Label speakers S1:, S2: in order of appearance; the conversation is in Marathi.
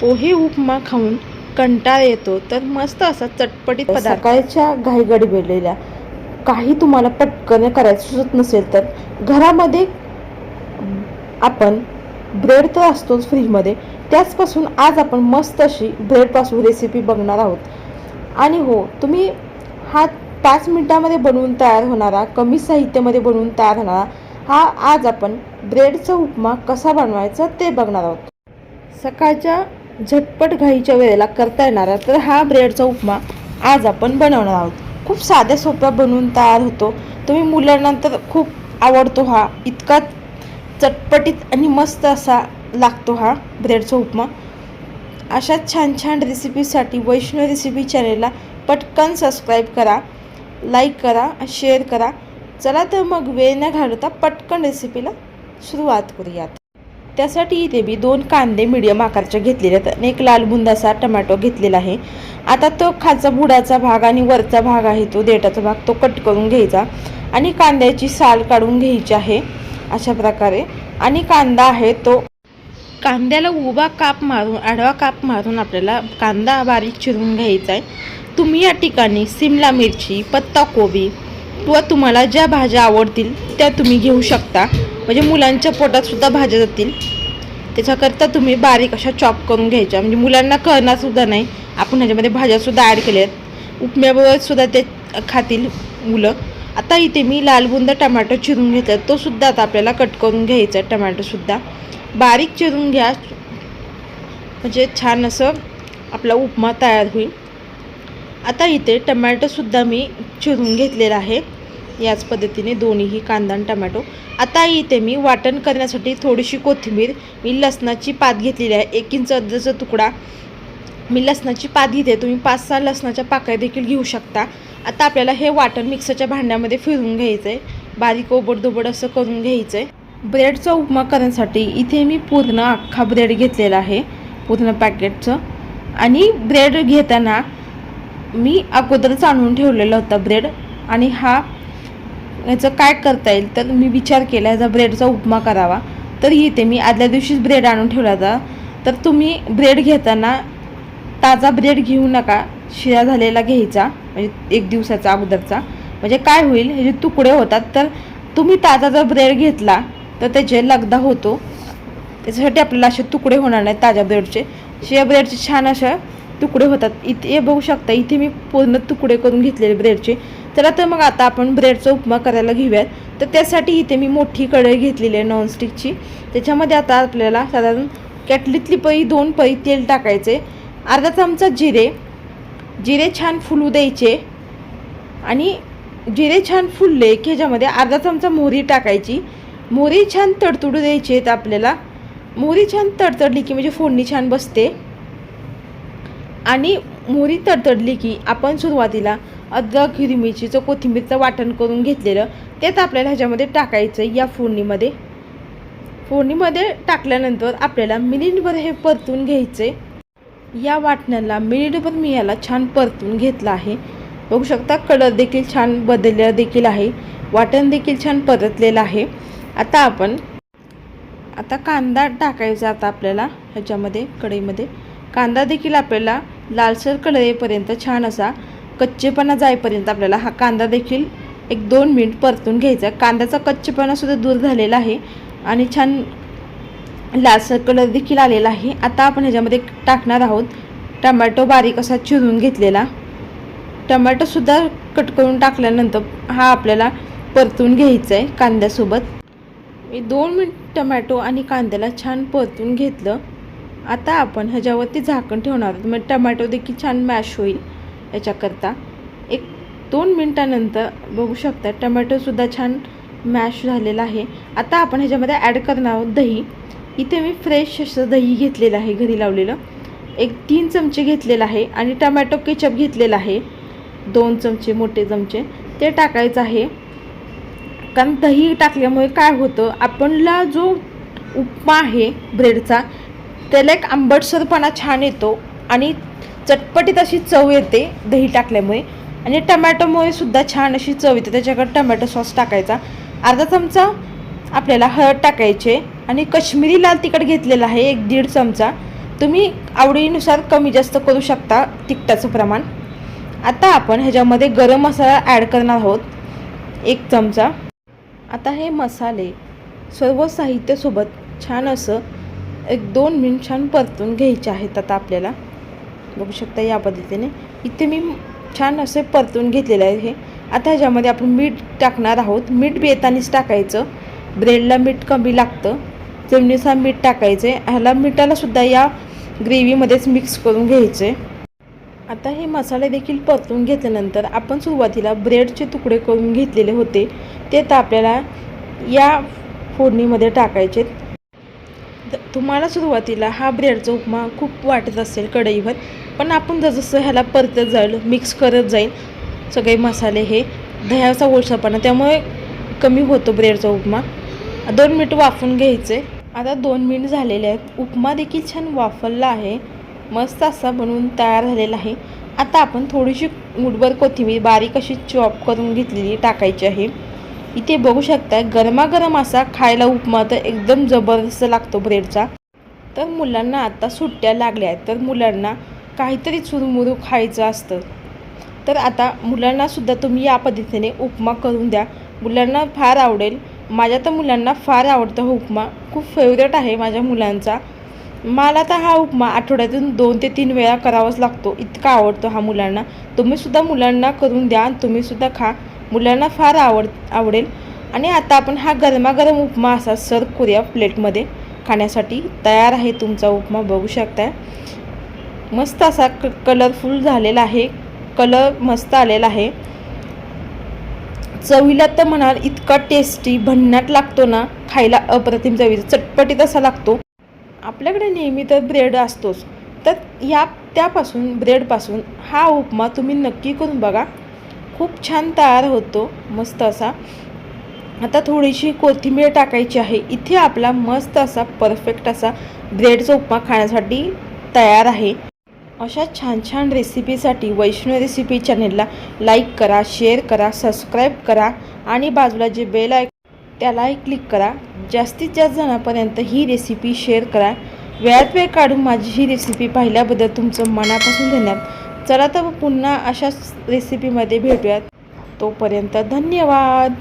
S1: पोहे उपमा खाऊन कंटाळा येतो. तर मस्त असा चटपटीत पदार्थ. सकाळच्या घाईगडी गडबडलेल्या काही तुम्हाला पटकन करायचं सुचत नसेल तर घरामध्ये आपण ब्रेड तर असतोच फ्रीजमध्ये. त्याचपासून आज आपण मस्त अशी ब्रेडपासून रेसिपी बघणार आहोत. आणि हो तुम्ही हा पाच मिनिटामध्ये बनवून तयार होणारा कमी साहित्यामध्ये बनवून तयार होणारा हा आज आपण ब्रेडचा उपमा कसा बनवायचा ते बघणार आहोत. सकाळच्या झटपट घाईच्या वेळेला करता येणारा तर हा ब्रेडचा उपमा आज आपण बनवणार आहोत. खूप साध्या सोप्या बनवून तयार होतो. तुम्ही मुलांना तर खूप आवडतो हा. इतका चटपटीत आणि मस्त असा लागतो हा ब्रेडचा उपमा. अशा छान छान रेसिपीसाठी वैष्णव रेसिपी चॅनेलला पटकन सबस्क्राईब करा लाईक करा शेअर करा. चला तर मग वेळ न घालवता पटकन रेसिपीला सुरुवात करूयात. त्यासाठी इथे मी दोन कांदे मिडियम आकारचे घेतलेले आहेत. आणि एक लाल बुंदाचा टमॅटो घेतलेला आहे. आता तो खालचा बुडाचा भाग आणि वरचा भाग आहे तो देठाचा भाग तो कट करून घ्यायचा. आणि कांद्याची साल काढून घ्यायची आहे अशा प्रकारे. आणि कांदा आहे तो कांद्याला उभा काप मारून आडवा काप मारून आपल्याला कांदा बारीक चिरून घ्यायचा आहे. तुम्ही या ठिकाणी सिमला मिरची पत्ताकोबी व तुम्हाला ज्या भाज्या आवडतील त्या तुम्ही घेऊ शकता. म्हणजे मुलांच्या पोटातसुद्धा भाज्या जातील. त्याच्याकरता तुम्ही बारीक अशा चॉप करून घ्यायच्या. म्हणजे मुलांना कळणारसुद्धा नाही आपण ह्याच्यामध्ये भाज्यासुद्धा ॲड केल्या आहेत उपम्याबरोबर सुद्धा ते खातील मुलं. आता इथे मी लालबुंद टमॅटो चिरून घेतला. तोसुद्धा आता आपल्याला कट करून घ्यायचा आहे टमॅटोसुद्धा बारीक चिरून घ्या. म्हणजे छान असं आपला उपमा तयार होईल. आता इथे टमॅटोसुद्धा मी चिरून घेतलेला आहे. याच पद्धतीने दोन्हीही कांदा आणि टमॅटो. आता इथे मी वाटण करण्यासाठी थोडीशी कोथिंबीर मी लसणाची पात घेतलेली आहे. एक इंच अद्रचा तुकडा. मी लसणाची पात घेते. तुम्ही पाच सहा लसणाच्या पाकळ्या देखील घेऊ शकता. आता आपल्याला हे वाटण मिक्सरच्या भांड्यामध्ये फिरून घ्यायचं आहे बारीक ओबडधोबड असं करून घ्यायचं आहे ब्रेडचा उपमा करण्यासाठी इथे मी पूर्ण अख्खा ब्रेड घेतलेला आहे. पूर्ण पॅकेटचं. आणि ब्रेड घेताना मी अगोदरच आणून ठेवलेला होता ब्रेड आणि हा याचं काय करता येईल तर मी विचार केला याचा ब्रेडचा उपमा करावा. तर इथे मी आदल्या दिवशीच ब्रेड आणून ठेवला होता. तर तुम्ही ब्रेड घेताना ताजा ब्रेड घेऊ नका शिरा झालेला घ्यायचा म्हणजे एक दिवसाचा अगोदरचा. म्हणजे काय होईल हे जे तुकडे होतात तर तुम्ही ताजा जर ब्रेड घेतला तर त्याचे लगदा होतो. त्याच्यासाठी आपल्याला असे तुकडे होणार नाहीत ताज्या ब्रेडचे. शिया ब्रेडचे छान अशा तुकडे होतात. इथे हे बघू शकता इथे मी पूर्ण तुकडे करून घेतलेले ब्रेडचे. चला तर मग आता आपण ब्रेडचा उपमा करायला घेऊयात. तर त्यासाठी इथे मी मोठी कढई घेतलेली आहे नॉनस्टिकची त्याच्यामध्ये आता आपल्याला साधारण कॅटलीतली पई दोन पई तेल टाकायचे. अर्धा चमचा जिरे. जिरे छान फुलू द्यायचे. आणि जिरे छान फुलले की ह्याच्यामध्ये अर्धा चमचा मोहरी टाकायची. मोहरी छान तडतडू द्यायची आहेत आपल्याला. मोहरी छान तडतडली की म्हणजे फोडणी छान बसते. आणि मोहरी तडतडली की आपण सुरुवातीला अद्रक हिरवी मिरचीचं कोथिंबीरचं वाटण करून घेतलेलं तेच आपल्याला ह्याच्यामध्ये टाकायचं या फोडणीमध्ये. फोडणीमध्ये टाकल्यानंतर आपल्याला मिनिटभर हे परतून घ्यायचे या वाटणाला मिनिटभर मी याला छान परतून घेतलं आहे. बघू शकता कलर देखील छान बदललेला देखील आहे. वाटण देखील छान परतलेलं आहे. आता आपण आता कांदा टाकायचा आता आपल्याला ह्याच्यामध्ये कढईमध्ये. कांदा देखील आपल्याला लालसर कलर येईपर्यंत छान असा कच्चेपणा जाईपर्यंत आपल्याला हा कांदा देखील एक दोन मिनिट परतून घ्यायचा कांद्याचा कच्चेपणासुद्धा दूर झालेला आहे आणि छान लालसर कलर देखील आलेला आहे. आता आपण ह्याच्यामध्ये टाकणार आहोत टमॅटो बारीक असा चिरून घेतलेला. टमॅटोसुद्धा कट करून टाकल्यानंतर हा आपल्याला परतून घ्यायचा आहे कांद्यासोबत. मी दोन मिनिट टमॅटो आणि कांद्याला छान परतून घेतलं. आता आपण ह्याच्यावरती झाकण ठेवणार आहोत. म्हणजे मग टमॅटो देखील छान मॅश होईल याच्याकरता. एक दोन मिनटानंतर बघू शकता टमॅटोसुद्धा छान मॅश झालेला आहे. आता आपण ह्याच्यामध्ये ॲड करणार आहोत दही. इथे मी फ्रेश असं दही घेतलेलं आहे घरी लावलेलं. एक तीन चमचे घेतलेलं आहे आणि टमॅटो केचप घेतलेला आहे. दोन चमचे मोठे चमचे. ते टाकायचं आहे. कारण दही टाकल्यामुळे काय होतं आपणला जो उपमा आहे ब्रेडचा त्याला एक आंबटसरपणा छान येतो आणि चटपटीत अशी चव येते दही टाकल्यामुळे. आणि टमॅटोमुळे सुद्धा छान अशी चव येते. त्याच्याकडे टमॅटो सॉस टाकायचा. अर्धा चमचा आपल्याला हळद टाकायचे आणि कश्मीरी लाल तिखट घेतलेला आहे एक दीड चमचा. तुम्ही आवडीनुसार कमी जास्त करू शकता तिखटाचं प्रमाण. आता आपण ह्याच्यामध्ये गरम मसाला ॲड करणार आहोत. एक चमचा. आता हे मसाले सर्व साहित्यासोबत छान असं एक दोन मिनिट छान परतून घ्यायचे आहेत आता आपल्याला. बघू शकता या पद्धतीने. इथे मी छान असे परतून घेतलेले आहे हे. आता ह्याच्यामध्ये आपण मीठ टाकणार आहोत. मीठ बेतानीच टाकायचं. ब्रेडला मीठ कमी लागतं. चिमणीचा मीठ टाकायचे. ह्याला मिठालासुद्धा या ग्रेव्हीमध्येच मिक्स करून घ्यायचे. आता हे मसाले देखील परतून घेतल्यानंतर आपण सुरुवातीला ब्रेडचे तुकडे करून घेतलेले होते. ते तर आपल्याला या फोडणीमध्ये टाकायचे. तर तुम्हाला सुरुवातीला हा ब्रेडचा उपमा खूप वाटत असेल कढईवर पण आपण जसं ह्याला परतत जाईल मिक्स करत जाईल सगळे मसाले हे दह्याचा ओळसापणा त्यामुळे कमी होतो ब्रेडचा उपमा. दोन मिनटं वाफून घ्यायचे. आता दोन मिनिट झालेले आहेत. उपमा देखील छान वाफरला आहे. मस्त असा बनवून तयार झालेला आहे. आता आपण थोडीशी मुठभर कोथिंबीर बारीक अशी चॉप करून घेतलेली टाकायची आहे. इथे बघू शकता गरमागरम असा खायला उपमा तर एकदम जबरदस्त लागतो ब्रेडचा. तर मुलांना आता सुट्ट्या लागल्या आहेत तर मुलांना काहीतरी चुरमुरू खायचं असतं. तर आता मुलांनासुद्धा तुम्ही या पद्धतीने उपमा करून द्या. मुलांना फार आवडेल. माझ्या तर मुलांना फार आवडतो हा उपमा. खूप फेवरेट आहे माझ्या मुलांचा. मला तर हा उपमा आठवड्यातून दोन ते तीन वेळा करावाच लागतो. इतका आवडतो हा मुलांना. तुम्हीसुद्धा मुलांना करून द्या आणि तुम्हीसुद्धा खा. मुलांना फार आवड आवडेल. आणि आता आपण हा गरमागरम उपमा असा सर्व करूया प्लेटमध्ये. खाण्यासाठी तयार आहे तुमचा उपमा बघू शकताय. मस्त असा क कलरफुल झालेला आहे. कलर मस्त आलेला आहे. चवीला तर म्हणाल इतका टेस्टी भन्नाट लागतो ना. खायला अप्रतिम चवीचा चटपटीत असा लागतो. आपल्याकडे नेहमी तर ब्रेड असतोच. तर या त्यापासून ब्रेडपासून हा उपमा तुम्ही नक्की करून बघा. खूप छान तयार होतो मस्त असा. आता थोडीशी कोथिंबीर टाकायची आहे. इथे आपला मस्त असा परफेक्ट असा ब्रेडचा उपमा खाण्यासाठी तयार आहे. अशा छान छान रेसिपीसाठी वैष्णव रेसिपी चॅनेलला लाईक करा शेअर करा सबस्क्राईब करा आणि बाजूला जे बेल आहे त्यालाही क्लिक करा. जास्तीत जास्त जणांपर्यंत ही रेसिपी शेअर करा. वेळात वेळ काढून माझी ही रेसिपी पाहिल्याबद्दल तुमचं मनापासून धन्यवाद. चला तर पुन्हा अशाच रेसिपीमध्ये भेटूयात. तोपर्यंत धन्यवाद.